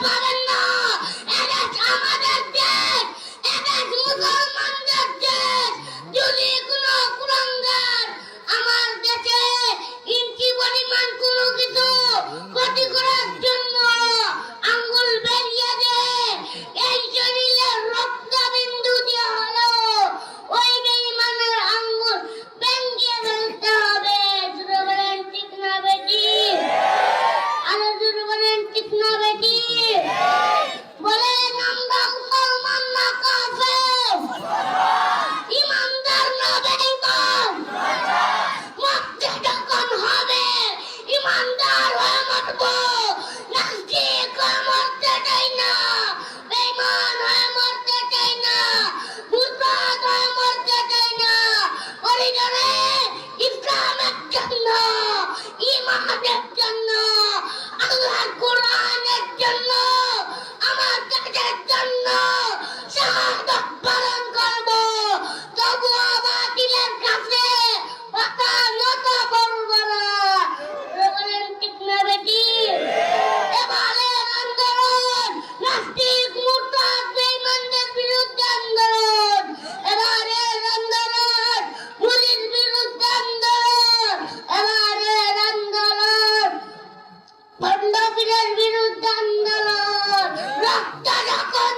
Somebody কবিরের আন্দোলন। রক্ত যখন